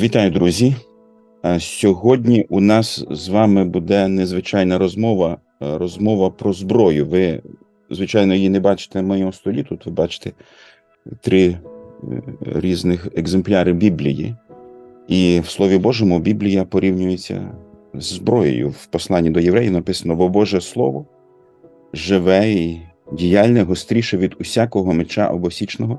Вітаю, друзі. Е, Сьогодні у нас з вами буде незвичайна розмова. е, Розмова про зброю. Ви, звичайно, її не бачите на моєму столі. Тут ви бачите три е, різних екземпляри Біблії. І в Слові Божому Біблія порівнюється з зброєю. В посланні до євреїв написано: бо Боже Слово живе і діяльне гостріше від усякого меча обосічного.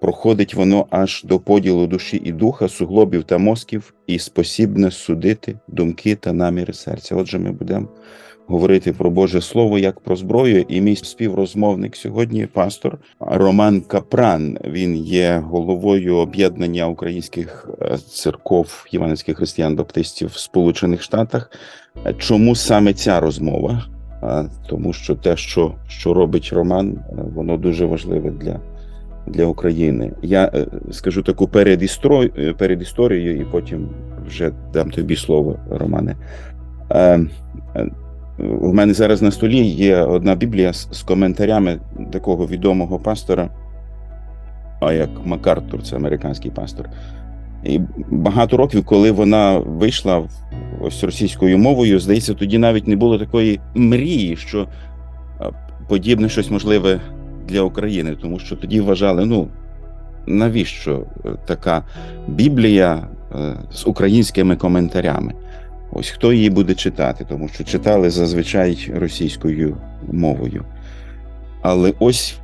Проходить воно аж до поділу душі і духа, суглобів та мозків, і спосібне судити думки та наміри серця. Отже, ми будемо говорити про Боже Слово як про зброю. І мій співрозмовник сьогодні пастор Роман Капран. Він є головою об'єднання українських е, церков євангельських християн баптистів в Сполучених Штатах. Чому саме ця розмова? Тому що те, що, що робить Роман, е, воно дуже важливе для для України. Я е, скажу таку передістрою, е, передісторію, і потім вже дам тобі слово, Романе. Е, У мене зараз на столі є одна біблія з, коментарями такого відомого пастора, а як Макартур, це американський пастор. І багато років, коли вона вийшла ось російською мовою, здається, тоді навіть не було такої мрії, що подібне щось можливе для України, тому що тоді вважали, ну навіщо е, така Біблія е, з українськими коментарями? Ось хто її буде читати, тому що читали зазвичай російською мовою. Але ось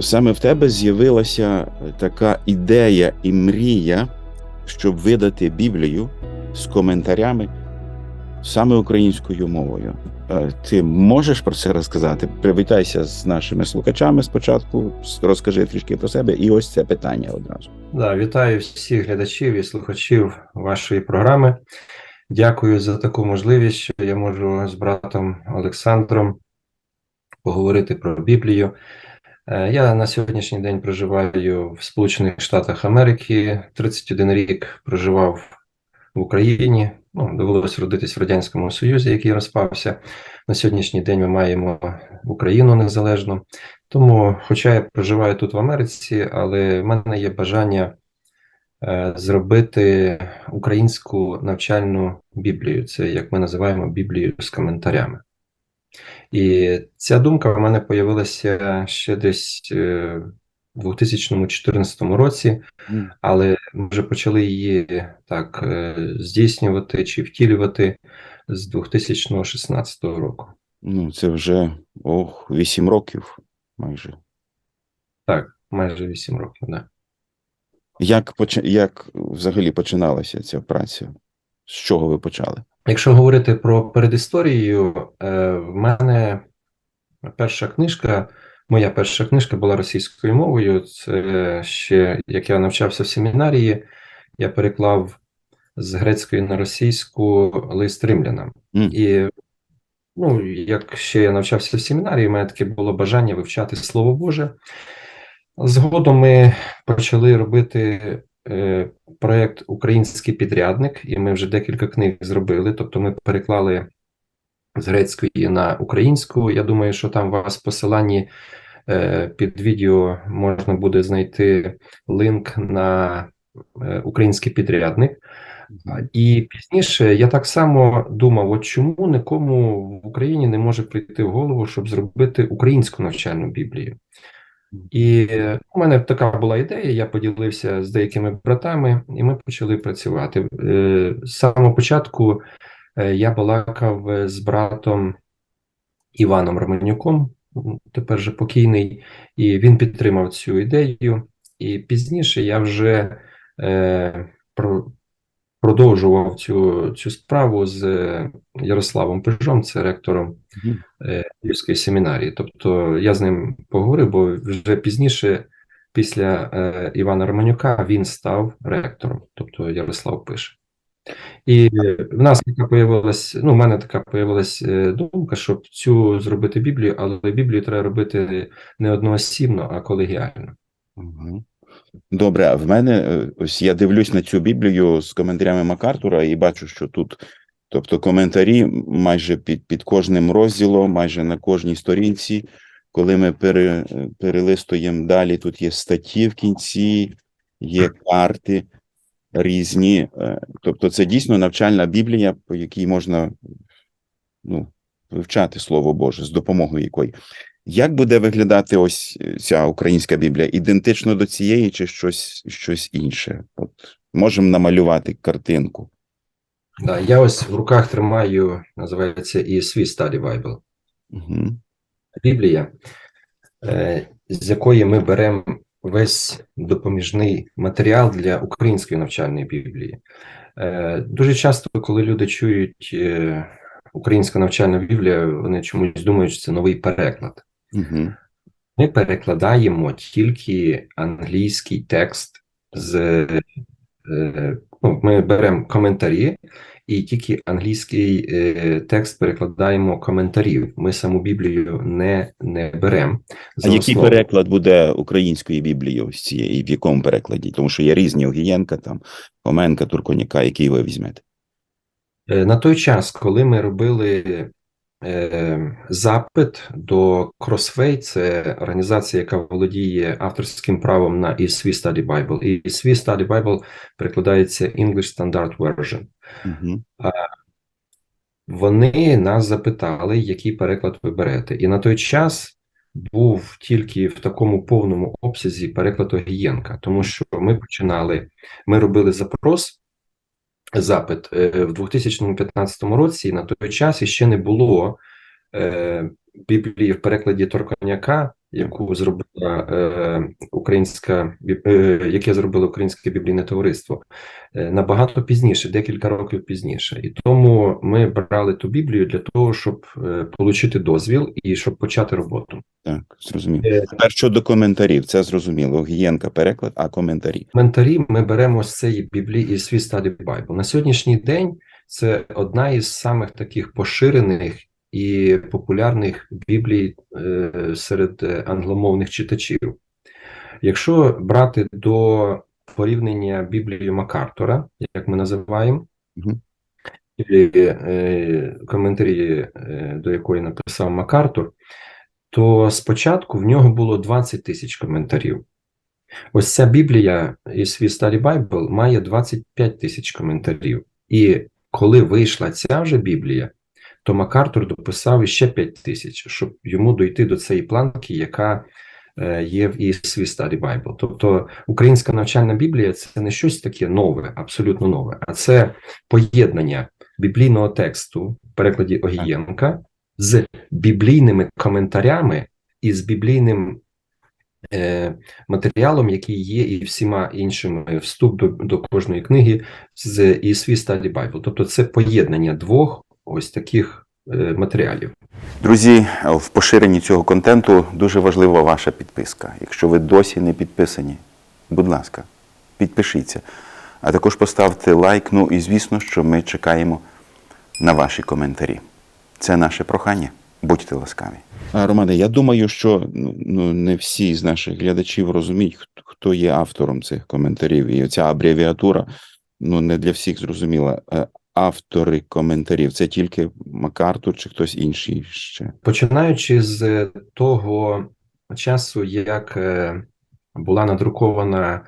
саме в тебе з'явилася така ідея і мрія, щоб видати Біблію з коментарями саме українською мовою. Е, Ти можеш про це розказати? Привітайся з нашими слухачами спочатку, розкажи трішки про себе, і ось це питання одразу. Да, вітаю всіх глядачів і слухачів вашої програми. Дякую за таку можливість, що я можу з братом Олександром поговорити про Біблію. Е, Я на сьогоднішній день проживаю в Сполучених Штатах Америки. 31 рік проживав в Україні. Ну, довелося родитись в Радянському Союзі, який розпався. На сьогоднішній день ми маємо Україну незалежну. Тому, хоча я проживаю тут в Америці, але в мене є бажання е, зробити українську навчальну Біблію. Це як ми називаємо Біблію з коментарями. І ця думка в мене появилася ще десь в 2014 році, але ми вже почали її так е, здійснювати чи втілювати з 2016 року. Ну, це вже ох, 8 років майже. Так, майже 8 років, да. Як, поч... як взагалі починалася ця праця? З чого ви почали? Якщо говорити про передісторію, е, в мене перша книжка, моя перша книжка була російською мовою. Це ще як я навчався в семінарії, я переклав з грецької на російську лист римлянам. Мгм. І ну, як ще я навчався в семінарії, у мене таке було бажання вивчати Слово Боже. Згодом ми почали робити е, проєкт Український підрядник, і ми вже декілька книг зробили. Тобто ми переклали з грецької на українську. Я думаю, що там у вас в посиланні е, під відео можна буде знайти линк на е, український підрядник. І пізніше я так само думав: от чому нікому в Україні не може прийти в голову, щоб зробити українську навчальну Біблію. І у мене така була ідея, я поділився з деякими братами, і ми почали працювати. Е, З самого початку е, я балакав з братом Іваном Романюком, тепер же покійний, і він підтримав цю ідею. І пізніше я вже е, про, продовжував цю, цю справу з е, Ярославом Пижом, це ректором Мгм. е, Львівської семінарії. Тобто я з ним поговорив, бо вже пізніше, після е, Івана Романюка, він став ректором, тобто Ярослав Пиш. І в нас така появилась, ну, в мене така появилась е, думка, щоб цю зробити Біблію, але Біблію треба робити не одноосібно, а колегіально. Добре, а в мене е, ось я дивлюсь на цю Біблію з коментарями Макартура і бачу, що тут, тобто коментарі майже під, під кожним розділом, майже на кожній сторінці. Коли ми пере, перелистуємо далі, тут є статті в кінці, є карти. Різні. е, Тобто, це дійсно навчальна Біблія, по якій можна ну, вивчати Слово Боже, з допомогою якої. Як буде виглядати ось е, ця українська Біблія? Ідентично до цієї чи щось, щось інше? От можемо намалювати картинку. Да, я ось в руках тримаю, називається ESV Study Bible. Угу. Біблія, е, з якої ми беремо весь допоміжний матеріал для української навчальної Біблії. Е, Дуже часто, коли люди чують е, українська навчальна Біблія, вони чомусь думають, що це новий переклад. Угу. Ми перекладаємо тільки англійський текст з е, ну, ми беремо коментарі, і тільки англійський е, текст перекладаємо коментарів. Ми саму Біблію не, не беремо. А який основу. переклад буде української Біблії ось цієї? В якому перекладі? Тому що є різні Огієнка, там, Оменка, Турконяка, який ви візьмете? Е, На той час, коли ми робили запит до Crossway, це організація, яка володіє авторським правом на ESV Study Bible. І ESV Study Bible перекладається English Standard Version. Угу. Вони нас запитали, який переклад ви берете. І на той час був тільки в такому повному обсязі переклад Огієнка, тому що ми починали, ми робили запрос, запит. Е, в 2015 році, на той час іще не було е, Біблії в перекладі Торконяка, яку зробила е, українська е, яке зробило українське біблійне товариство е, набагато пізніше, декілька років пізніше. І тому ми брали ту Біблію для того, щоб е, отримати дозвіл і щоб почати роботу. Так, зрозуміло. Е, Тепер щодо коментарів, це зрозуміло. Огієнка переклад, а коментарі. Коментарі ми беремо з цієї Біблії із свій Study Bible. На сьогоднішній день це одна із самих таких поширених і популярних Біблій е, серед е, англомовних читачів. Якщо брати до порівняння Біблії Макартора, як ми називаємо, е, коментарі, до якої написав Макартур, то спочатку в нього було 20 тисяч коментарів. Ось ця Біблія із свій Study Bible має 25 тисяч коментарів. І коли вийшла ця вже Біблія, то Макартур дописав іще 5 тисяч, щоб йому дойти до цієї планки, яка е, є в ESV Study Bible. Тобто українська навчальна Біблія це не щось таке нове, абсолютно нове, а це поєднання біблійного тексту в перекладі Огієнка з біблійними коментарями і з біблійним е, матеріалом, який є і всіма іншими вступ до, до кожної книги з ESV Study Bible. Тобто це поєднання двох ось таких е, матеріалів. Друзі, в поширенні цього контенту дуже важлива ваша підписка. Якщо ви досі не підписані, будь ласка, підпишіться. А також поставте лайк. Ну і звісно, що ми чекаємо на ваші коментарі. Це наше прохання. Будьте ласкаві. Романе, я думаю, що ну, ну, не всі з наших глядачів розуміють, хто, хто є автором цих коментарів. І ця абревіатура ну, не для всіх зрозуміла. Е, Автори коментарів це тільки Макартур чи хтось інший ще. Починаючи з того часу, як е, була надрукована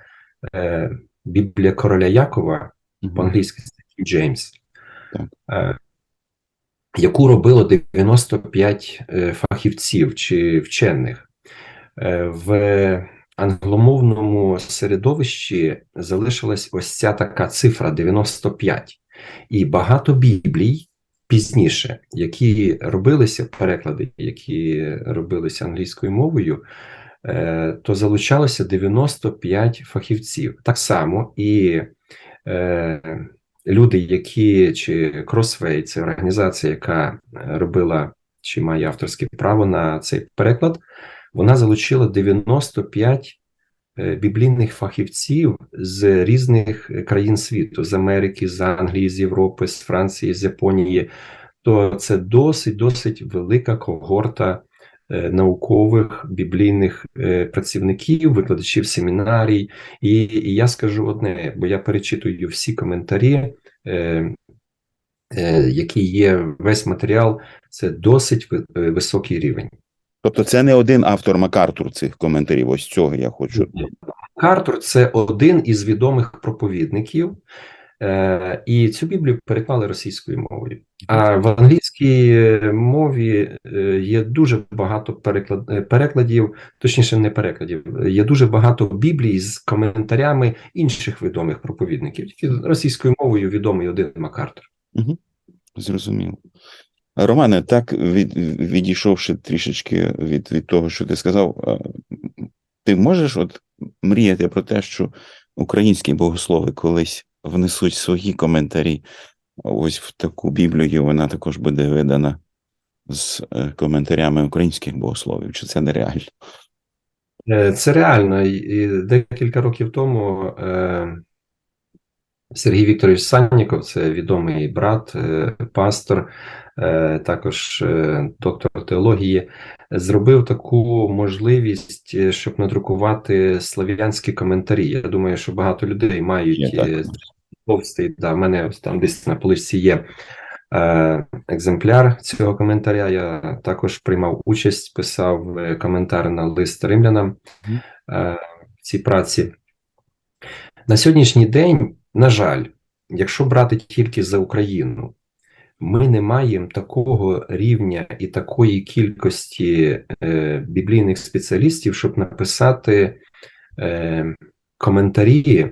е, Біблія короля Якова по-англійськи це Джеймс, Так. е, яку робило 95 е, фахівців чи вчених. Е, В англомовному середовищі залишилась ось ця така цифра 95. І багато біблій пізніше, які робилися переклади, які робилися англійською мовою, е, то залучалося 95 фахівців. Так само і е, люди, які чи Crossway, це організація, яка робила чи має авторське право на цей переклад, вона залучила 95 е, біблійних фахівців з різних країн світу, з Америки, з Англії, з Європи, з Франції, з Японії. То це досить досить велика когорта е, наукових біблійних е, працівників, викладачів семінарій. І, і я скажу одне, бо я перечитую всі коментарі, е, е, які є весь матеріал, це досить е, високий рівень. Тобто це не один автор Макартур цих коментарів. Ось цього я хочу. Картур це один із відомих проповідників, е, і цю Біблію переклали російською мовою. А в англійській е, мові е, є дуже багато переклад, перекладів, точніше, не перекладів. Є дуже багато Біблій з коментарями інших відомих проповідників. Тільки російською мовою відомий один Макартур. Зрозуміло. Романе, так від, відійшовши трішечки від, від того, що ти сказав, ти можеш от мріяти про те, що українські богослови колись внесуть свої коментарі ось в таку Біблію, вона також буде видана з е, коментарями українських богословів, чи це нереально? Е, Це реально. І- декілька років тому е, Сергій Вікторович Санніков, це відомий брат, пастор, також е, доктор теології, зробив таку можливість, е, щоб надрукувати слав'янські коментарі. Я думаю, що багато людей мають е, товстий. Да, в мене ось там десь на поличці є е, екземпляр цього коментаря. Я також приймав участь, писав е, коментар на лист римлянам е, в цій праці. На сьогоднішній день, на жаль, якщо брати тільки за Україну, ми не маємо такого рівня і такої кількості е, біблійних спеціалістів, щоб написати е, коментарі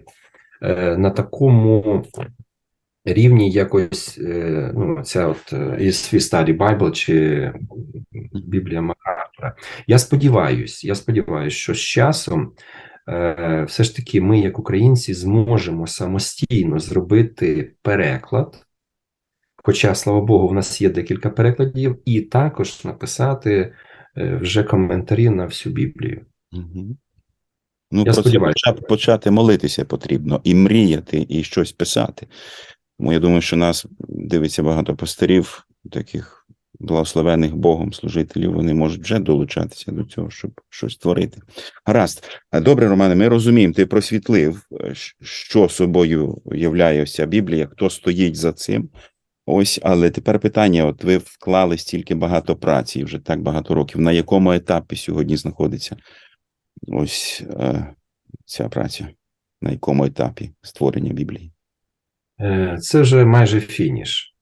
е, на такому рівні, якось е, ну, ця от е, із Study Bible чи Біблія Макартура. Я сподіваюся, я сподіваюся, що з часом е, все ж таки ми, як українці, зможемо самостійно зробити переклад. Хоча, слава Богу, в нас є декілька перекладів, і також написати е, вже коментарі на всю Біблію. Угу. Ну, Я сподіваюся. почати, почати молитися потрібно, і мріяти, і щось писати. Тому я думаю, що нас дивиться багато пастирів, таких благословених Богом служителів, вони можуть вже долучатися до цього, щоб щось творити. Гаразд. А, Добре, Романе, ми розуміємо, ти просвітлив, е, що собою являє вся Біблія, хто стоїть за цим. Ось, але тепер питання: от ви вклали стільки багато праці, вже так багато років. На якому етапі сьогодні знаходиться ось е, ця праця? На якому етапі створення Біблії? Е, Це вже майже фініш.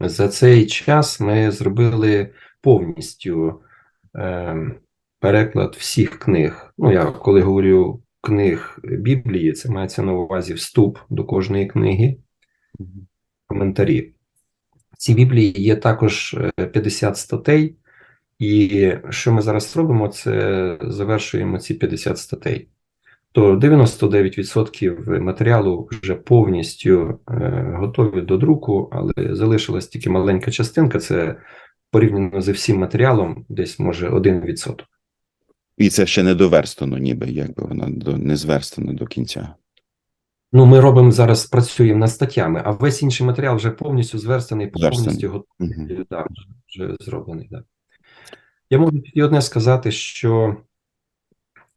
За цей час ми зробили повністю е, переклад всіх книг. Ну, я коли говорю книг Біблії, це мається на увазі вступ до кожної книги, коментарі. В цій Біблії є також е, 50 статей, і що ми зараз робимо, це завершуємо ці 50 статей. То 99% матеріалу вже повністю е, готові до друку, але залишилась тільки маленька частинка. Це порівняно зі всім матеріалом, десь може 1%. І це ще не доверстано, ніби якби вона не зверстана до кінця. Ну, ми робимо зараз, працюємо над статтями, а весь інший матеріал вже повністю зверстаний, повністю готовий. Угу. Да, вже, вже зроблений. Да. Я можу тільки одне сказати, що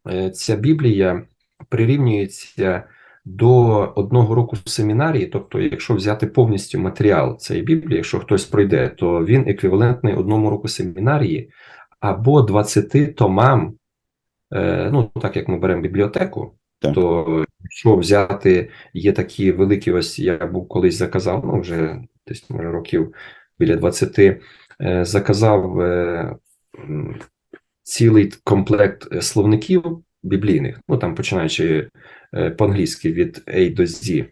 е, ця Біблія прирівнюється до одного року семінарії, тобто, якщо взяти повністю матеріал цієї Біблії, якщо хтось пройде, то він еквівалентний одному року семінарії або 20 томам. Е, ну, так як ми беремо бібліотеку, Так. то якщо взяти, є такі великі, ось я був колись заказав, ну вже десь може років біля 20, е, заказав е, цілий комплект е, словників біблійних, ну там починаючи по-англійськи від A до Z,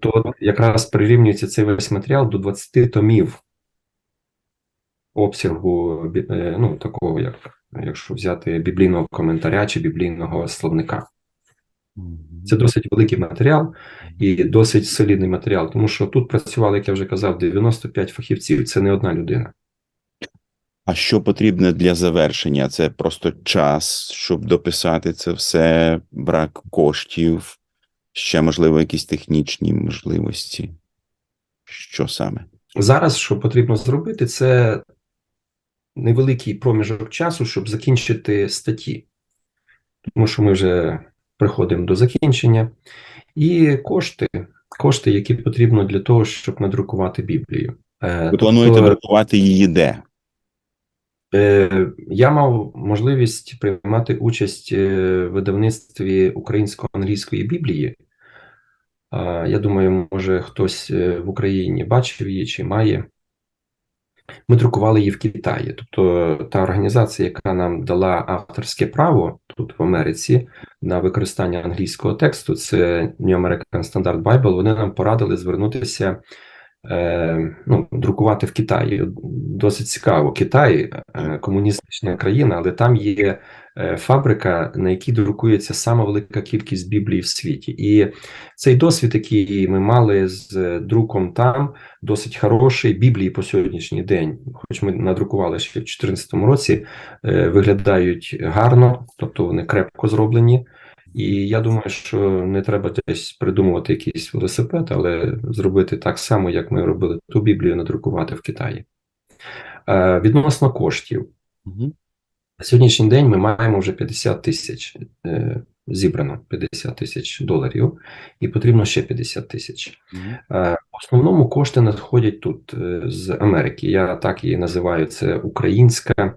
то якраз прирівнюється цей весь матеріал до 20 томів обсягу, ну такого, як якщо взяти біблійного коментаря чи біблійного словника. Це досить великий матеріал і досить солідний матеріал, тому що тут працювали, як я вже казав, 95 фахівців. Це не одна людина. А що потрібно для завершення? Це просто час, щоб дописати це все, брак коштів, ще, можливо, якісь технічні можливості. Що саме? Зараз, що потрібно зробити, це невеликий проміжок часу, щоб закінчити статті, тому що ми вже приходимо до закінчення, і кошти, кошти, які потрібно для того, щоб надрукувати Біблію. Е, Ви плануєте тобто- друкувати її де? Е, Я мав можливість приймати участь е, в видавництві українсько-англійської Біблії. Я думаю, може хтось в Україні бачив її чи має. Ми друкували її в Китаї. Тобто та організація, яка нам дала авторське право тут в Америці на використання англійського тексту, це New American Standard Bible, вони нам порадили звернутися е, ну, друкувати в Китаї. Досить цікаво. Китай е, комуністична країна, але там є фабрика, на якій друкується сама велика кількість Біблії в світі. І цей досвід, який ми мали з е, друком там, досить хороший. Біблії по сьогоднішній день, хоч ми надрукували ще в 2014 році, е, виглядають гарно, тобто вони крепко зроблені. І я думаю, що не треба десь придумувати якийсь велосипед, але зробити так само, як ми робили ту Біблію, надрукувати в Китаї. Е, Відносно коштів. На сьогоднішній день ми маємо вже 50 тисяч е, зібрано 50 тисяч доларів, і потрібно ще 50 тисяч. Е, В основному кошти надходять тут е, з Америки. Я так її називаю. Це українська е,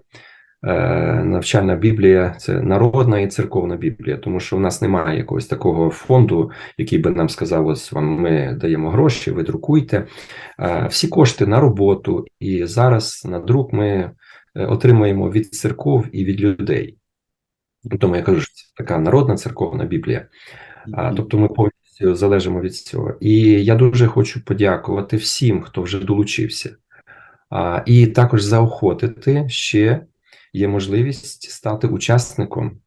навчальна біблія, це народна і церковна біблія, тому що у нас немає якогось такого фонду, який би нам сказав: ось вам ми даємо гроші, ви друкуйте. Е, Всі кошти на роботу, і зараз на друк ми отримуємо від церков і від людей. Тому я кажу, що це така народна церковна біблія. А, тобто ми повністю залежимо від цього. І я дуже хочу подякувати всім, хто вже долучився. А, і також заохотити ще є можливість стати учасником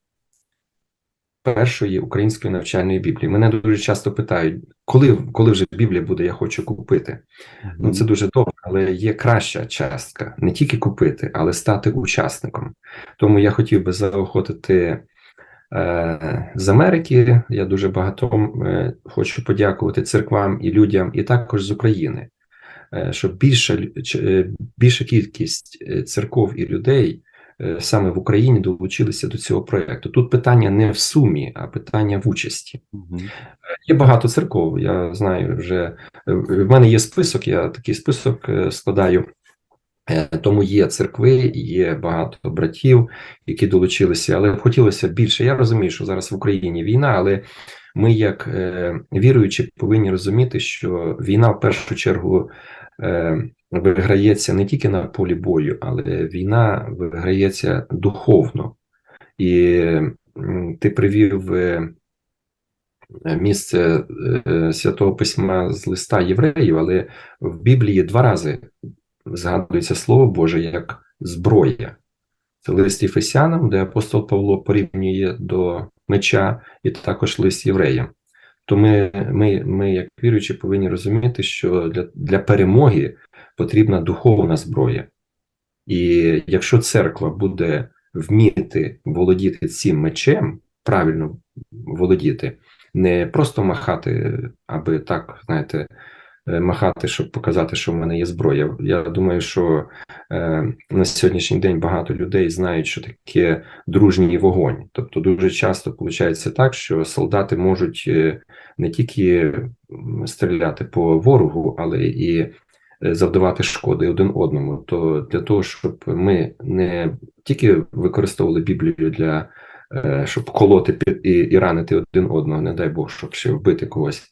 першої української навчальної біблії. Мене дуже часто питають, коли, коли вже Біблія буде, я хочу купити. Ну, це дуже добре, але є краща частка не тільки купити, але стати учасником. Тому я хотів би заохотити е, з Америки. Я дуже багато е, хочу подякувати церквам і людям, і також з України, е, щоб більша, більша кількість церков і людей саме в Україні долучилися до цього проєкту. Тут питання не в сумі, а питання в участі. Угу. Є багато церков. Я знаю вже е, в мене є список. Я такий список е, складаю. Е, Тому є церкви, є багато братів, які долучилися, але хотілося більше. Я розумію, що зараз в Україні війна, але ми, як е, віруючі, повинні розуміти, що війна в першу чергу е, виграється не тільки на полі бою, але війна виграється духовно. І ти привів е, місце е, Святого Письма з листа євреїв, але в Біблії два рази згадується Слово Боже як зброя. Це лист Єфесянам, де апостол Павло порівнює до меча, і також лист євреям. То ми, ми, ми, як віруючі, повинні розуміти, що для, для перемоги потрібна духовна зброя. І якщо церква буде вміти володіти цим мечем, правильно володіти, не просто махати, аби так, знаєте, е, махати, щоб показати, що в мене є зброя. Я думаю, що е, на сьогоднішній день багато людей знають, що таке дружній вогонь. Тобто, дуже часто виходить так, що солдати можуть е, не тільки стріляти по ворогу, але і завдавати шкоди один одному. То для того, щоб ми не тільки використовували Біблію для е, щоб колоти і, і ранити один одного, не дай Бог, щоб ще вбити когось.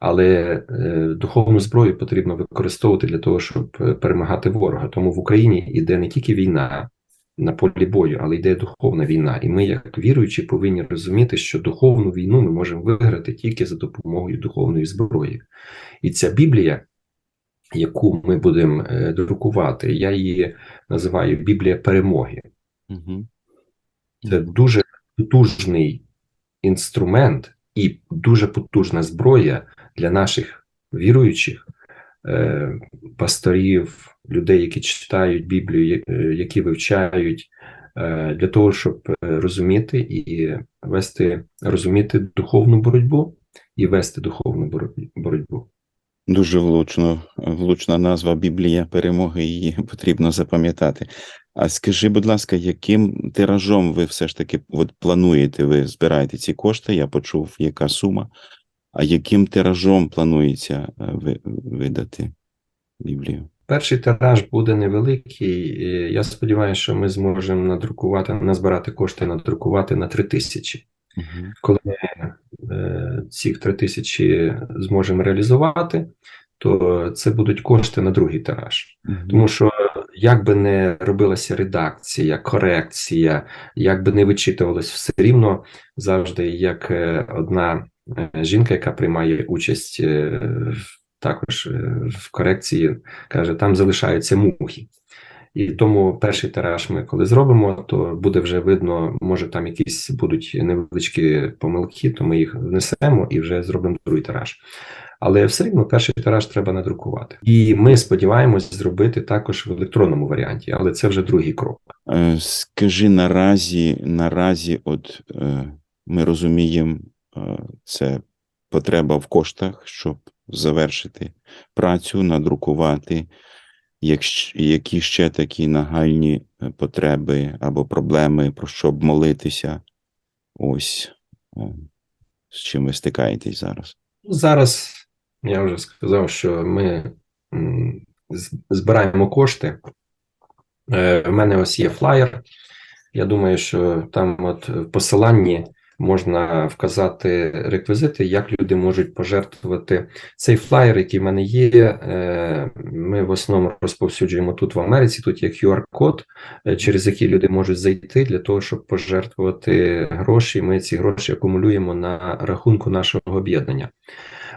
Але е, духовну зброю потрібно використовувати для того, щоб е, перемагати ворога. Тому в Україні йде не тільки війна на полі бою, але йде духовна війна. І ми, як віруючі, повинні розуміти, що духовну війну ми можемо виграти тільки за допомогою духовної зброї. І ця Біблія, яку ми будемо е, друкувати, я її називаю Біблія перемоги. Угу. Це дуже потужний інструмент і дуже потужна зброя для наших віруючих е, пасторів, людей, які читають Біблію, е, які вивчають, для того, щоб розуміти і вести, розуміти духовну боротьбу і вести духовну боротьбу. Дуже влучно, влучна назва Біблія перемоги, її потрібно запам'ятати. А скажи, будь ласка, яким тиражом ви все ж таки от плануєте, ви збираєте ці кошти? Я почув, яка сума. А яким тиражом планується е, ви- видати Біблію? Перший тираж буде невеликий. Я сподіваюся, що ми зможемо надрукувати, назбирати кошти, надрукувати на 3 тисячі. Мгм. Коли е, ці 3 тисячі зможемо реалізувати, то це будуть кошти на другий тираж. Тому що як би не робилася редакція, корекція, як би не вичитувалось, все рівно завжди як е, одна е, жінка, яка приймає участь також в корекції, каже, там залишаються мухи. І тому перший тираж ми коли зробимо, то буде вже видно, може там якісь будуть невеличкі помилки, то ми їх внесемо і вже зробимо другий тираж. Але все рівно перший тираж треба надрукувати. І ми сподіваємось зробити також в електронному варіанті, але це вже другий крок. Е, Скажи наразі, наразі, от е, ми розуміємо, е, це потреба в коштах, щоб завершити працю, надрукувати. Які ще такі нагальні е, потреби або проблеми, про що б молитися? Ось е, з чим ви стикаєтесь зараз. Зараз я вже сказав, що ми збираємо кошти. Е, У мене ось є флаєр. Я думаю, що там, от в посиланні, можна вказати реквізити, як люди можуть пожертвувати цей флаєр, який в мене є. е, Ми в основному розповсюджуємо тут в Америці. Тут є QR-код, е, через який люди можуть зайти для того, щоб пожертвувати гроші. Ми ці гроші акумулюємо на рахунку нашого об'єднання.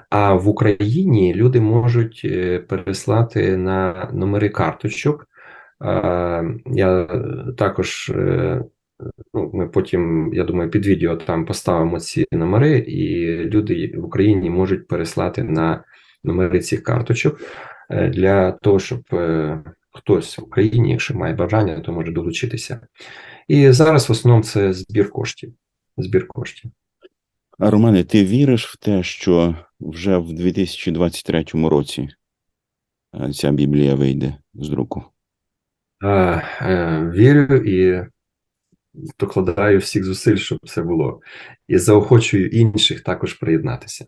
А в Україні люди можуть е, переслати на номери карточок. Я також, ну, ми потім, я думаю, під відео там поставимо ці номери, і люди в Україні можуть переслати на номери цих карточок е, для того, щоб е, хтось в Україні, якщо має бажання, то може долучитися. І зараз в основному це збір коштів. Збір коштів. А Романе, ти віриш в те, що вже в 2023 році е, ця Біблія вийде з друку? Е, е, Вірю і докладаю всіх зусиль, щоб це було. І заохочую інших також приєднатися.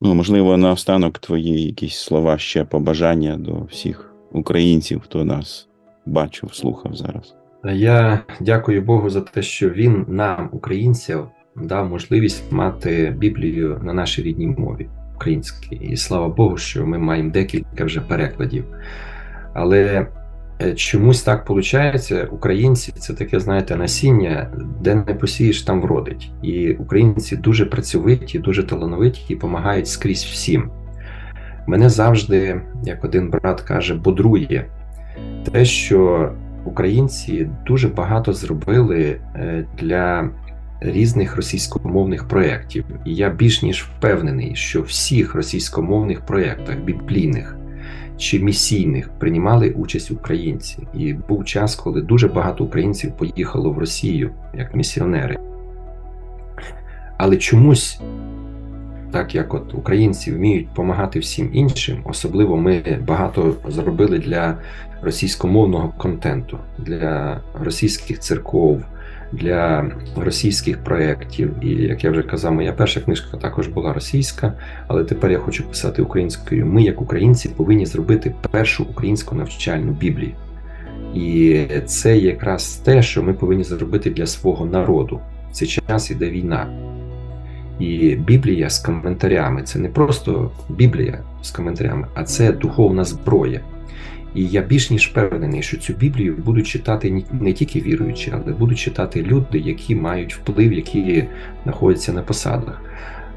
Ну, можливо, наостанок твої якісь слова ще побажання до всіх українців, хто нас бачив, слухав зараз. Я дякую Богу за те, що він нам, українцям, дав можливість мати Біблію на нашій рідній мові українській. І слава Богу, що ми маємо декілька вже перекладів. Але чомусь так виходить, українці це таке, знаєте, насіння, де не посієш, там вродить. І українці дуже працьовиті, дуже талановиті і допомагають скрізь всім. Мене завжди, як один брат каже, бодрує те, що українці дуже багато зробили е, для різних російськомовних проєктів. І я більш ніж впевнений, що всіх російськомовних проєктах, біблійних чи місійних, приймали участь українці. І був час, коли дуже багато українців поїхало в Росію як місіонери. Але чомусь, так як от українці вміють допомагати всім іншим, особливо ми багато зробили для російськомовного контенту, для російських церков, для російських проєктів. І як я вже казав, моя перша книжка також була російська, але тепер я хочу писати українською. Ми, як українці, повинні зробити першу українську навчальну Біблію. І це якраз те, що ми повинні зробити для свого народу. В цей час іде війна. І Біблія з коментарями це не просто Біблія з коментарями, а це духовна зброя. І я більш ніж впевнений, що цю Біблію будуть читати не тільки віруючі, але будуть читати люди, які мають вплив, які знаходяться на посадах.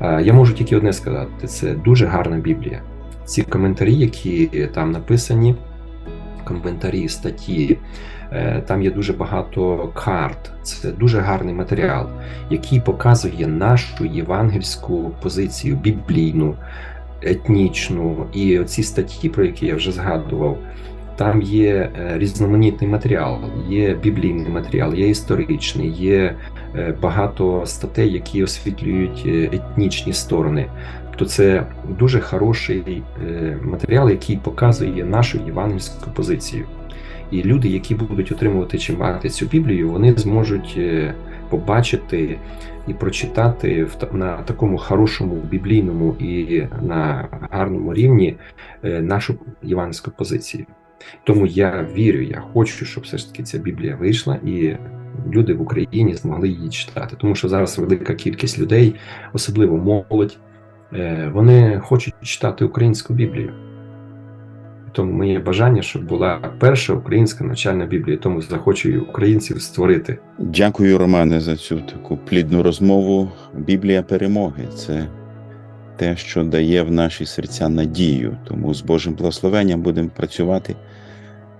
Я можу тільки одне сказати: це дуже гарна Біблія. Ці коментарі, які там написані, коментарі, статті, е, там є дуже багато карт. Це дуже гарний матеріал, який показує нашу євангельську позицію, біблійну, етнічну. І ці статті, про які я вже згадував, там є е, різноманітний матеріал, є біблійний матеріал, є історичний, є е, багато статей, які освітлюють е, етнічні сторони. Тобто це дуже хороший матеріал, який показує нашу євангельську позицію. І люди, які будуть отримувати чи мати цю Біблію, вони зможуть побачити і прочитати в на такому хорошому біблійному і на гарному рівні е, нашу євангельську позицію. Тому я вірю, я хочу, щоб все ж таки ця Біблія вийшла і люди в Україні змогли її читати. Тому що зараз велика кількість людей, особливо молодь, е, вони хочуть читати українську Біблію. Тому моє бажання, щоб була перша українська навчальна Біблія, тому захочу українців створити. Дякую, Романе, за цю таку плідну розмову. Біблія перемоги це те, що дає в наші серця надію. Тому з Божим благословенням будемо працювати,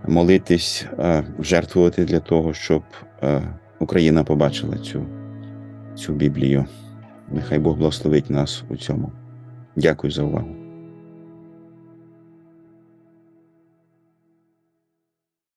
молитись, е, жертвувати для того, щоб е, Україна побачила цю, цю Біблію. Нехай Бог благословить нас у цьому. Дякую за увагу.